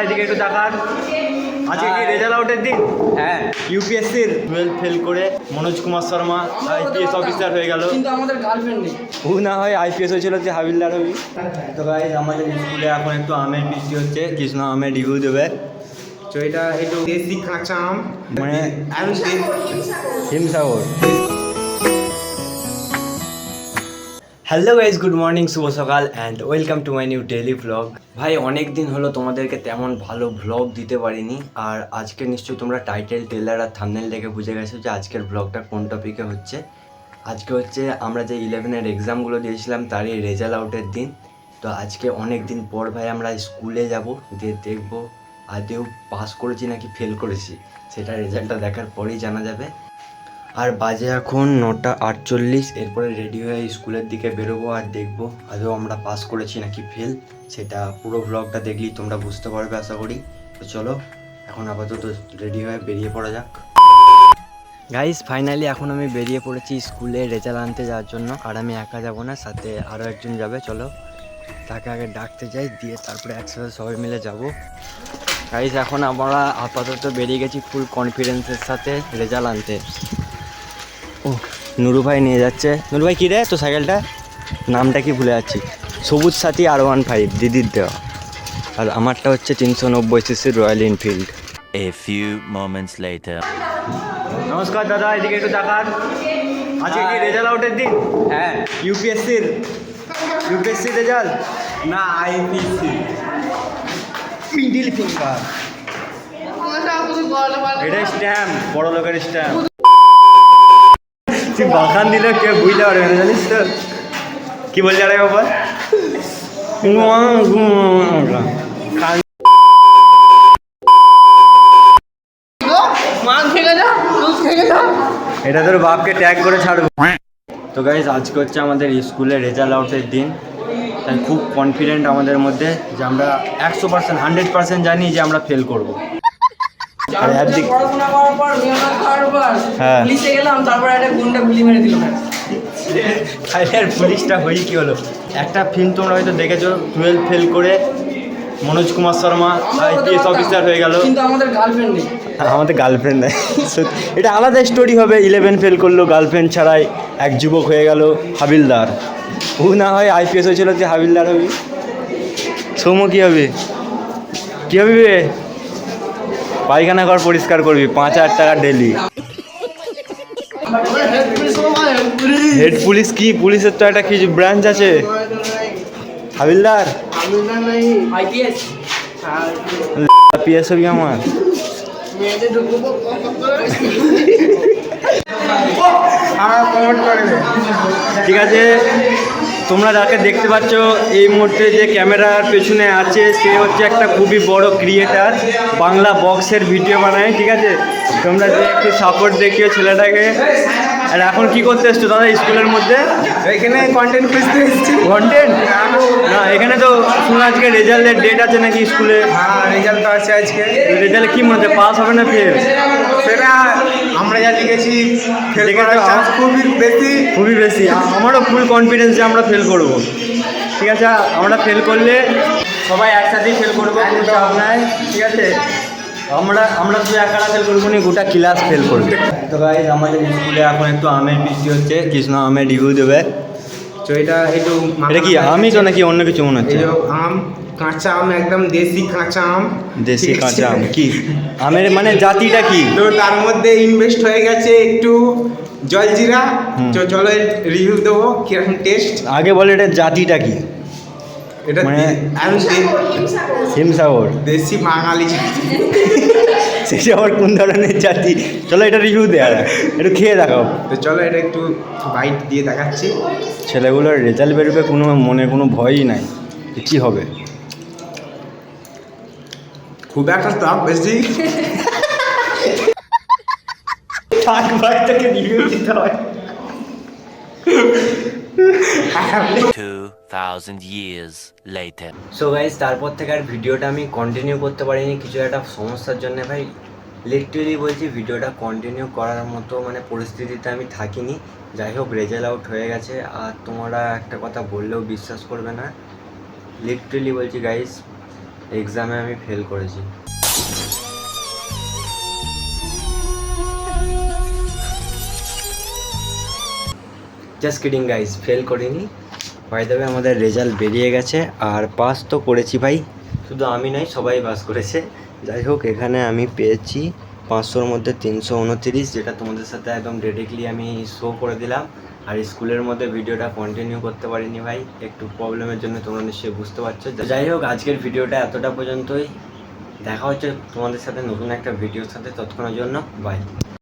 এদিকে একটু আজকে কি রেজাল্ট আউটের দিন? হ্যাঁ। ইউপিএসসির টুয়েলভ ফেল করে মনোজ কুমার শর্মা আইপিএস অফিসার হয়ে গেল। কিন্তু আমাদের গার্লফ্রেন্ড নেই। ও না হয় আইপিএস হয়েছিল যে হাবিলদার হবি তো গাইজ আমাদের স্কুলে এখন একটু আমের বৃষ্টি হচ্ছে। কৃষ্ণ আমের রিভিউ দেবে। তো এটা একটু দেশি কাঁচা আম। মানে Himsagar. Hello guys good morning শুভ সকাল and welcome to my new daily vlog ভাই, অনেক দিন হলো তোমাদেরকে তেমন ভালো ভ্লগ দিতে পারিনি, আর আজকে নিশ্চয়ই তোমরা টাইটেল টেলার আর থামনেল দেখে বুঝে গেছো যে আজকের ব্লগটা কোন টপিকে হচ্ছে। আজকে হচ্ছে আমরা যে ইলেভেনের এক্সামগুলো দিয়েছিলাম, তারই রেজাল্ট আউটের দিন। তো আজকে অনেক দিন পর ভাই আমরা স্কুলে যাব দিয়ে দেখব আদেও পাস করেছি নাকি ফেল করেছি, সেটা রেজাল্টটা দেখার পরেই জানা যাবে। আর বাজে এখন নটা আটচল্লিশ, এরপরে রেডি হয়ে স্কুলের দিকে বেরোবো আর দেখব আদৌ আমরা পাস করেছি নাকি ফেল সেটা পুরো ব্লগটা দেখলেই তোমরা বুঝতে পারবে আশা করি। তো চলো, এখন আপাতত রেডি হয়ে বেরিয়ে পড়া যাক। গাইস ফাইনালি এখন আমি বেরিয়ে পড়েছি স্কুলে রেজাল্ট আনতে যাওয়ার জন্য। আর আমি একা যাব না, সাথে আরও একজন যাবে, চলো। তাকে আগে ডাকতে যাই, দিয়ে তারপরে একসাথে সবাই মিলে যাব। গাইস এখন আমরা আপাতত বেরিয়ে গেছি ফুল কনফিডেন্সের সাথে রেজাল্ট আনতে। নুরু ভাই নিয়ে যাচ্ছে। নুরু ভাই কী রে তো সাইকেলটা? নামটা কি ভুলে যাচ্ছি। সবুজ সাথী আর ওয়ান ফাইভ দিদির দেওয়া। আর আমারটা হচ্ছে তিনশো নব্বই সিসির royal Enfield. A few moments later. নমস্কার দাদা এদিকে একটু তাকান। আজকে কি রেজাল্ট আউটের দিন? হ্যাঁ। ইউপিএসসির ইউপিএসসি রেজাল্ট না আইপিসি মিডিল ফিঙ্গার এটা স্ট্যাম্প বড় লোকের স্ট্যাম্প তুই বাখান দিলে কেউ বুঝতে পারবে না জানিস তো? কি বলছে আরে বাবা? এটা তোর বাপকে ট্যাগ করে ছাড়বো। তো গাইজ আজকে হচ্ছে আমাদের স্কুলে রেজাল্ট আউটের দিন। তাই খুব কনফিডেন্ট আমাদের মধ্যে যে আমরা একশো পার্সেন্ট হান্ড্রেড পার্সেন্ট জানি যে আমরা ফেল করব। পড়াশোনা করার পর মেহনত করার পর হ্যাঁ। পুলিশে গেলাম তারপর একটা গুন্ডা গুলি মেরে দিল তাহলে আর পুলিশটা হই কি হলো? একটা ফিল্ম তোমরা হয়তো দেখেছ টুয়েলভ ফেল করে মনোজ কুমার শর্মা আইপিএস অফিসার হয়ে গেল। কিন্তু আমাদের গার্লফ্রেন্ড নেই। আমাদের গার্লফ্রেন্ড নেই। এটা আলাদা স্টোরি হবে ইলেভেন ফেল করল গার্লফ্রেন্ড ছাড়াই এক যুবক হয়ে গেল হাবিলদার। ও না হয় আইপিএস হয়েছিল যে হাবিলদার হবি। সৌম্য কী হবে? কী হবে বে? পায়খানা ঘর পরিষ্কার করবি, পাঁচ হাজার টাকা ডেলি হেড পুলিশ কি? পুলিশের তো একটা কিছু ব্রাঞ্চ আছে? হাবিলদার? পিএস হবি আমার? ঠিক আছে। তোমরা যাকে দেখতে পাচ্ছ এই মুহূর্তে যে ক্যামেরার পেছনে আছে সে হচ্ছে একটা খুবই বড় ক্রিয়েটার বাংলা বক্সের ভিডিও বানায় ঠিক আছে? তোমরা যে একটু সাপোর্ট দেখিও ছেলেটাকে। আর এখন কি করতে এসছো দাদা স্কুলের মধ্যে? এখানে কন্টেন্ট খুঁজতে এসেছি। কন্টেন্ট না এখানে তো শুনে আজকে রেজাল্টের ডেট আছে নাকি স্কুলে হ্যাঁ রেজাল্ট আছে আজকে। রেজাল্ট কি মনে হচ্ছে পাস হবে না ফেল সেটা আমরা যা লিখেছি ফেল করার চান্স খুবই বেশি। খুবই বেশি। আমারও ফুল কনফিডেন্স যে আমরা ফেল করব। ঠিক আছে? আমরা ফেল করলে সবাই একসাথেই ফেল করব কোনো চাপ নাই। ঠিক আছে? আমরা আমরা শুধু একারা ফেল করব না গোটা ক্লাস ফেল করবে। তো ভাই আমাদের স্কুলে এখন একটু আমের বৃষ্টি হচ্ছে কৃষ্ণ আমের রিভিউ দেবে। তো এটা একটু এটা কি আমি তো নাকি অন্য কিছু মনে হচ্ছে? আম কাঁচা আম একদম দেশি কাঁচা আম দেশি কাঁচা আম কি? আমের মানে জাতিটা কি? তো তার মধ্যে ইনভেস্ট হয়ে গেছে একটু জলজিরা। তো চলো রিভিউ দেবো কীরকম টেস্ট আগে বলে এটা জাতিটা কি? এটা মানে- হিমসাগর দেশি বাঙালি জাতি। সেটা আবার কোন ধরনের জাতি? চলো এটা রিভিউ দেওয়া একটু খেয়ে দেখাও। তো চলো এটা একটু বাইট দিয়ে দেখাচ্ছি। ছেলেগুলোর রেজাল্ট বেরোবে কোনো মনে কোনো ভয়ই নাই। কী হবে? খুব একটা টক বেশি। থাক ভাই তাকে রিভিউ দিতে হয়। 2,000 years later. সো গাইজ তারপর থেকে আর ভিডিওটা আমি কন্টিনিউ করতে পারিনি কিছু একটা সমস্যার জন্য ভাই। লিটারেলি বলছি ভিডিওটা কন্টিনিউ করার মতো মানে পরিস্থিতিতে আমি থাকিনি। যাই হোক রেজাল্ট আউট হয়ে গেছে। আর তোমরা একটা কথা বললেও বিশ্বাস করবে না। লিটারেলি বলছি গাইজ এক্সামে আমি ফেল করেছি। জাস্ট কিডিং গাইজ ফেল করিনি। বাই দেবে আমাদের রেজাল্ট বেরিয়ে গেছে। আর পাস তো করেছি, ভাই। শুধু আমি নয়, সবাই পাস করেছে। যাই হোক, এখানে আমি পেয়েছি পাঁচশোর মধ্যে তিনশো উনতিরিশ, যেটা তোমাদের সাথে একদম ডিরেক্টলি আমি শো করে দিলাম। আর স্কুলের মধ্যে ভিডিওটা কন্টিনিউ করতে পারিনি ভাই। একটু প্রবলেমের জন্য তোমরা নিশ্চয়ই বুঝতে পারছ। যাই হোক, আজকের ভিডিওটা এতটা পর্যন্তই। দেখা হচ্ছে তোমাদের সাথে নতুন একটা ভিডিওর সাথে। তৎক্ষণের জন্য বাই